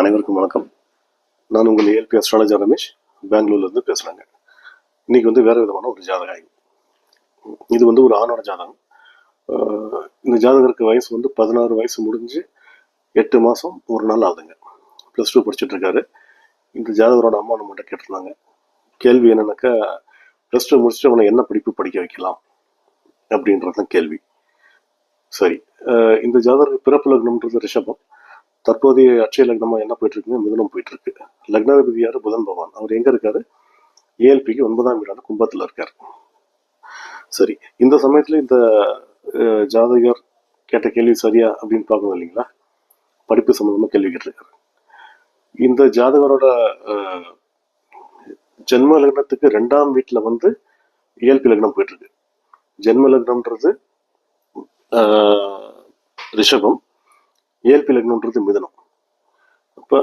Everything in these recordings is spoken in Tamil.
அனைவருக்கும் வணக்கம். நான் உங்கள் ஏஎல்பி அஸ்ட்ராலஜர் ரமேஷ். பெங்களூர்லேருந்து பேசுகிறேங்க இன்னைக்கு வந்து வேறு விதமான ஒரு ஜாதக ஆய்வு இது வந்து ஒரு ஆணோட ஜாதகம். இந்த ஜாதகருக்கு வயசு வந்து பதினாறு வயசு முடிஞ்சு எட்டு மாதம் ஒரு நாள் ஆகுதுங்க. ப்ளஸ் டூ படிச்சுட்ருக்காரு இந்த ஜாதகரோட அம்மா நம்மகிட்ட கேட்டிருந்தாங்க. கேள்வி என்னென்னாக்கா ப்ளஸ் டூ முடிச்சுட்டு அவனை என்ன படிப்பு படிக்க வைக்கலாம் அப்படின்றது தான் கேள்வி. சரி இந்த ஜாதகருக்கு பிறப்பு லக்னம்ன்றது ரிஷபம். தற்போதைய அட்சய லக்னமா என்ன போயிட்டு இருக்குங்க மிதனம் போயிட்டு இருக்கு லக்னாதிபதி யாரு? புதன் பகவான். அவர் எங்க இருக்காரு? ஏஎல்பிக்கு ஒன்பதாம் வீடான கும்பத்துல இருக்கார். சரி இந்த சமயத்துல இந்த ஜாதகர் கேட்ட கேள்வி சரியா அப்படின்னு பார்க்கணும் இல்லைங்களா? படிப்பு சம்பந்தமா கேள்வி கேட்டிருக்காரு. இந்த ஜாதகரோட ஜென்ம லக்னத்துக்கு ரெண்டாம் வீட்டில் வந்து இயல்பு லக்னம் போயிட்டு இருக்கு ஜென்ம லக்னம்ன்றது ரிஷபம். ஏல்பி லக்னம்ன்றது மிதனம். அப்போ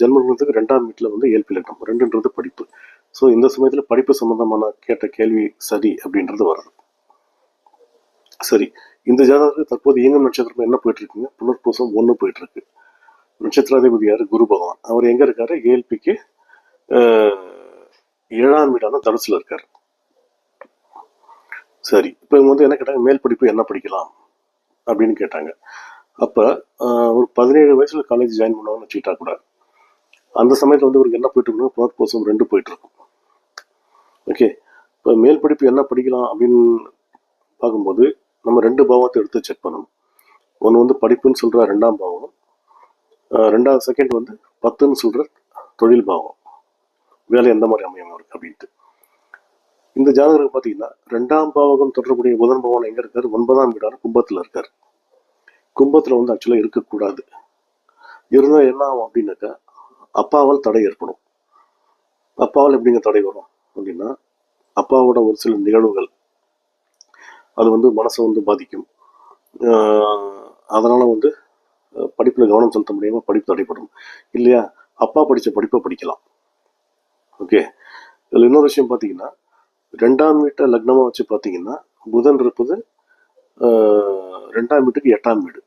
ஜென்மலக்னத்துக்கு ரெண்டாம் வீட்டில் வந்து ஏல்பி லக்னம் ரெண்டுன்றது படிப்பு. ஸோ இந்த சமயத்தில் படிப்பு சம்பந்தமான கேட்ட கேள்வி சரி அப்படின்றது வருது சரி. இந்த ஜாதகத்துக்கு தற்போது இயங்கும் நட்சத்திரம் என்ன போயிட்டு இருக்குங்க புனர்பூசம் ஒன்று போயிட்டு இருக்கு நட்சத்திராதிபதி யாரு? குரு பகவான். அவர் எங்க இருக்காரு? ஏஎல்பிக்கு ஏழாம் வீடான தனுசுல இருக்காரு. சரி. இப்போ இவங்க வந்து என்ன கேட்டாங்க? மேல் படிப்பு என்ன படிக்கலாம்? அப்படின்னு கேட்டாங்க. அப்போ ஒரு பதினேழு வயசில் காலேஜ் ஜாயின் பண்ணுவாங்கன்னு வச்சுக்கிட்டா கூட அந்த சமயத்தில் வந்து இவருக்கு என்ன போயிட்டு இருக்கணும் புனர்பூசம் ரெண்டு போயிட்டுருக்கும் ஓகே இப்போ மேல் படிப்பு என்ன படிக்கலாம் அப்படின்னு பார்க்கும்போது நம்ம ரெண்டு பாவத்தை எடுத்து செக் பண்ணணும். ஒன்று வந்து படிப்புன்னு சொல்கிற ரெண்டாம் பாவம் ரெண்டாவது செகண்ட் வந்து பத்துன்னு சொல்கிற தொழில் பாவம். வேலை எந்த மாதிரி அமையும் இருக்குது அப்படின்ட்டு. இந்த ஜாதகருக்கு பார்த்தீங்கன்னா ரெண்டாம் பாவகம் தொடர்புடைய புதன் பவன் எங்கே இருக்கார்? ஒன்பதாம் வீடான கும்பத்தில் இருக்கார். கும்பத்தில் வந்து ஆக்சுவலாக இருக்கக்கூடாது. இருந்தால் என்ன ஆகும் அப்படின்னாக்கா அப்பாவால் தடை ஏற்படும். அப்பாவால் எப்படிங்க தடை வரும் அப்படின்னா அப்பாவோட ஒரு சில நிகழ்வுகள் அது வந்து மனசை வந்து பாதிக்கும். அதனால் வந்து படிப்பில் கவனம் செலுத்த முடியாமல் படிப்பு தடைப்படும் இல்லையா? அப்பா படித்த படிப்பை படிக்கலாம். ஓகே? இதில் இன்னொரு விஷயம் பார்த்தீங்கன்னா ரெண்டாம் வீட்டை லக்னமாக வச்சு பார்த்தீங்கன்னா புதன் இருப்பது ரெண்டாம் வீட்டுக்கு எட்டாம் வீடு.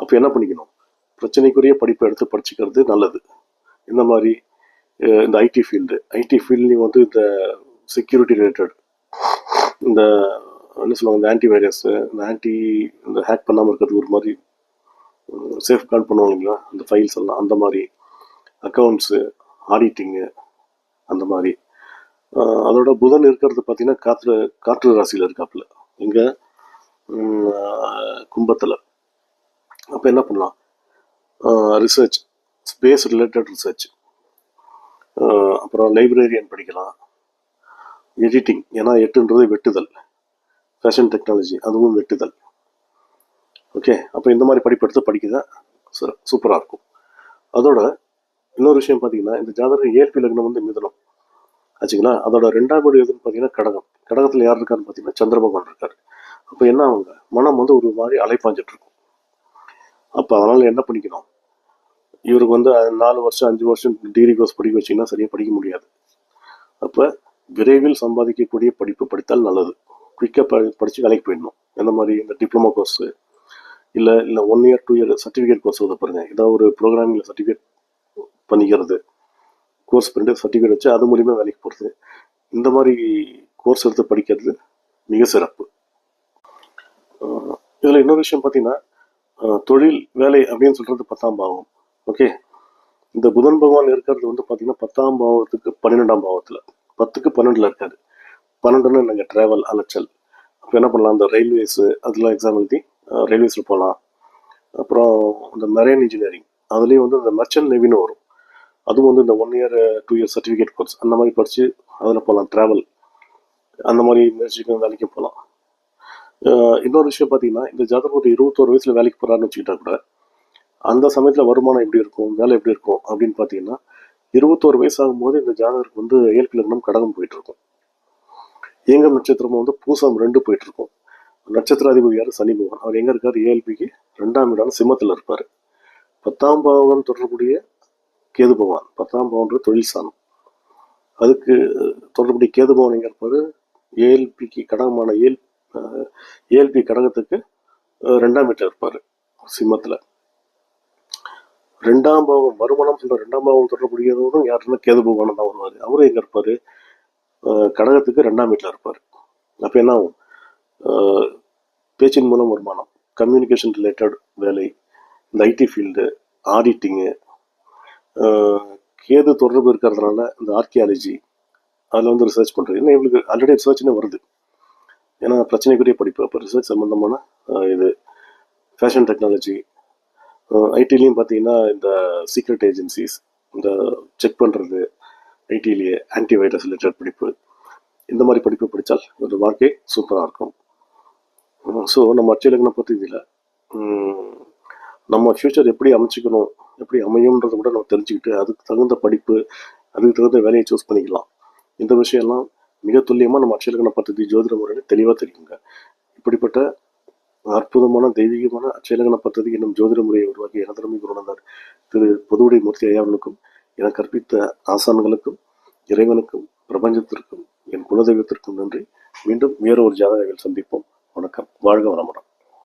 அப்போ என்ன பண்ணிக்கணும்? பிரச்சனைக்குரிய படிப்பை எடுத்து படிச்சுக்கிறது நல்லது. இந்த மாதிரி இந்த ஐடி ஃபீல்டு ஐடி ஃபீல்ட்லேயும் வந்து இந்த செக்யூரிட்டி ரிலேட்டட் இந்த என்ன சொல்லுவாங்க இந்த ஆன்டி வைரஸ் இந்த ஆன்டி இந்த ஹேக் பண்ணாமல் இருக்கிறதுக்கு ஒரு மாதிரி சேஃப் கார்டு பண்ணுவாங்க இல்லைங்களா? அந்த ஃபைல்ஸ் எல்லாம் அந்த மாதிரி அக்கௌண்ட்ஸு ஆடிட்டிங்கு அந்த மாதிரி. அதோட புதன் இருக்கிறது பார்த்தீங்கன்னா காற்று காற்று ராசியில் இருக்காப்புல. இங்கே கும்பத்தில். அப்போ என்ன பண்ணலாம்? ரிசர்ச் ஸ்பேஸ் ரிலேட்டட் ரிசர்ச் அப்புறம் லைப்ரரியன் படிக்கலாம். எடிட்டிங் ஏன்னா எட்டுன்றது வெட்டுதல். ஃபேஷன் டெக்னாலஜி அதுவும் வெட்டுதல். ஓகே அப்போ இந்த மாதிரி படிப்பு எடுத்து படிக்கதான் சூப்பராக இருக்கும். அதோட இன்னொரு விஷயம் பார்த்தீங்கன்னா இந்த ஜாதகம் ஏற்பி லக்னம் வந்து மிதனம். ஆச்சுங்களா? அதோட ரெண்டாம் வீடு எதுன்னு பார்த்தீங்கன்னா கடகம். கடகத்தில் யார் இருக்காருன்னு பார்த்தீங்கன்னா சந்திர பகவான் அப்போ என்ன ஆகுங்க? மனம் வந்து ஒரு மாதிரி அலைப்பாஞ்சிட்டு இருக்கும் அப்போ அதனால் என்ன பண்ணிக்கணும்? இவருக்கு வந்து நாலு வருஷம் அஞ்சு வருஷம் டிகிரி கோர்ஸ் படிக்க வச்சீங்கன்னா சரியாக படிக்க முடியாது. அப்போ விரைவில் சம்பாதிக்கக்கூடிய படிப்பு படித்தால் நல்லது. குயிக்காக ப படித்து வேலைக்கு போயிடணும். எந்த மாதிரி இந்த டிப்ளமோ கோர்ஸு இல்லை இல்லை one year two year certificate course வந்து பாருங்கள் ஏதாவது ஒரு ப்ரோக்ராமிங்கில் சர்டிஃபிகேட் பண்ணிக்கிறது கோர்ஸ் பண்ணிட்டு சர்டிஃபிகேட் வச்சு அது மூலியமாக வேலைக்கு போகிறது இந்த மாதிரி கோர்ஸ் எடுத்து படிக்கிறது மிக சிறப்பு. இதில் இன்னொரு விஷயம் பார்த்தீங்கன்னா தொழில் வேலை அப்படின்னு சொல்கிறது பத்தாம் பாவம். ஓகே? இந்த புதன் பகவான் இருக்கிறது வந்து பார்த்தீங்கன்னா பத்தாம் பாவத்துக்கு பன்னிரெண்டாம் பாவத்தில். பத்துக்கு பன்னெண்டில் இருக்காது பன்னெண்டுன்னு நாங்கள் ட்ராவல் அலைச்சல். அப்போ என்ன பண்ணலாம்? அந்த ரயில்வேஸு அதெல்லாம் எக்ஸாம் எழுதி ரயில்வேஸில் போகலாம். அப்புறம் இந்த மெரைன் இன்ஜினியரிங் அதுலேயும் வந்து இந்த மர்ச்சன்ட் நெவின்னு வரும். அதுவும் வந்து இந்த one year two year certificate course அந்த மாதிரி படித்து அதில் போகலாம். ட்ராவல் அந்த மாதிரி முயற்சிக்கும் வேலைக்கு போகலாம். இன்னொரு விஷயம் பார்த்தீங்கன்னா இந்த ஜாதகம் ஒரு இருபத்தோரு வயசில் வேலைக்கு போகிறாருன்னு வச்சுக்கிட்டா கூட அந்த சமயத்தில் வருமானம் எப்படி இருக்கும் வேலை எப்படி இருக்கும் அப்படின்னு பார்த்தீங்கன்னா இருபத்தோரு வயசு ஆகும்போது இந்த ஜாதகருக்கு வந்து இயல்பு லக்னம் கடகம் போயிட்டுருக்கும். ஏங்கம் நட்சத்திரமும் வந்து பூசம் ரெண்டு போயிட்டுருக்கும். நட்சத்திர நட்சத்திராதிபதி யார் சனி பகவான். அவர் எங்கே இருக்கார்? ஏஎல்பிக்கு ரெண்டாம் இடம் சிம்மத்தில் இருப்பார். பத்தாம் பாவம் தொடர்புடைய கேது பகவான். பத்தாம் பாவம்ன்ற தொழில் சாணம். அதுக்கு தொடர்புடைய கேது பவன் எங்க இருப்பார்? ஏஎல்பிக்கு கடகமான ஏல் ஏஎல்பி கடகத்துக்கு ரெண்டாம் வீட்டில் இருப்பார் சிம்மத்தில். ரெண்டாம் பாவம் வருமானம் சொல்ற ரெண்டாம் பாவம் தொடர்புடையதோடும் யாருன்னா கேது பகவானம் தான் வருவார். அவரும் எங்கே இருப்பார்? கடகத்துக்கு ரெண்டாம் வீட்டில் இருப்பார். அப்போ என்ன ஆகும்? பேச்சின் மூலம் வருமானம் கம்யூனிகேஷன் ரிலேட்டட் வேலை இந்த ஐடி ஃபீல்டு ஆடிட்டிங்கு கேது தொடர்பு இருக்கிறதுனால இந்த ஆர்கியாலஜி அதில் வந்து ரிசர்ச் பண்ணுறது ஏன்னா இவங்களுக்கு ஆல்ரெடி ரிசர்ச்னே வருது. ஏன்னா பிரச்சனைக்குரிய படிப்பு அப்போ ரிசர்ச் சம்மந்தமான இது ஃபேஷன் டெக்னாலஜி ஐடிலையும் பார்த்தீங்கன்னா இந்த சீக்ரெட் ஏஜென்சிஸ் இந்த செக் பண்ணுறது ஐடிலேயே ஆன்டி வைரஸ் ரிலேட்டட் படிப்பு இந்த மாதிரி படிப்பு படித்தால் ஒரு வாழ்க்கை சூப்பராக இருக்கும். ஸோ நம்ம அச்சலக்கணை பற்றி இதில் நம்ம ஃப்யூச்சர் எப்படி அமைச்சிக்கணும் எப்படி அமையும்ன்றதை கூட நம்ம தெரிஞ்சுக்கிட்டு அதுக்கு தகுந்த படிப்பு அதுக்கு தகுந்த வேலையை சூஸ் பண்ணிக்கலாம். இந்த விஷயம்லாம் மிக துல்லியமாக நம்ம அட்சயலக்கண பद्धதி ஜோதிட முறையில் தெளிவாக தெரியுங்க. இப்படிப்பட்ட அற்புதமான தெய்வீகமான அச்சயலகன பத்ததி என்னும் ஜோதிட முறையை உருவாக்கி எனதரமை குருநந்தார் திரு பொதுவுடை மூர்த்தி ஐயாவர்களுக்கும் என கற்பித்த ஆசான்களுக்கும் இறைவனுக்கும் பிரபஞ்சத்திற்கும் என் குலதெய்வத்திற்கும் நன்றி. மீண்டும் வேறு ஒரு ஜாதகங்கள் சந்திப்போம். வணக்கம். வாழ்க வளமுடன்.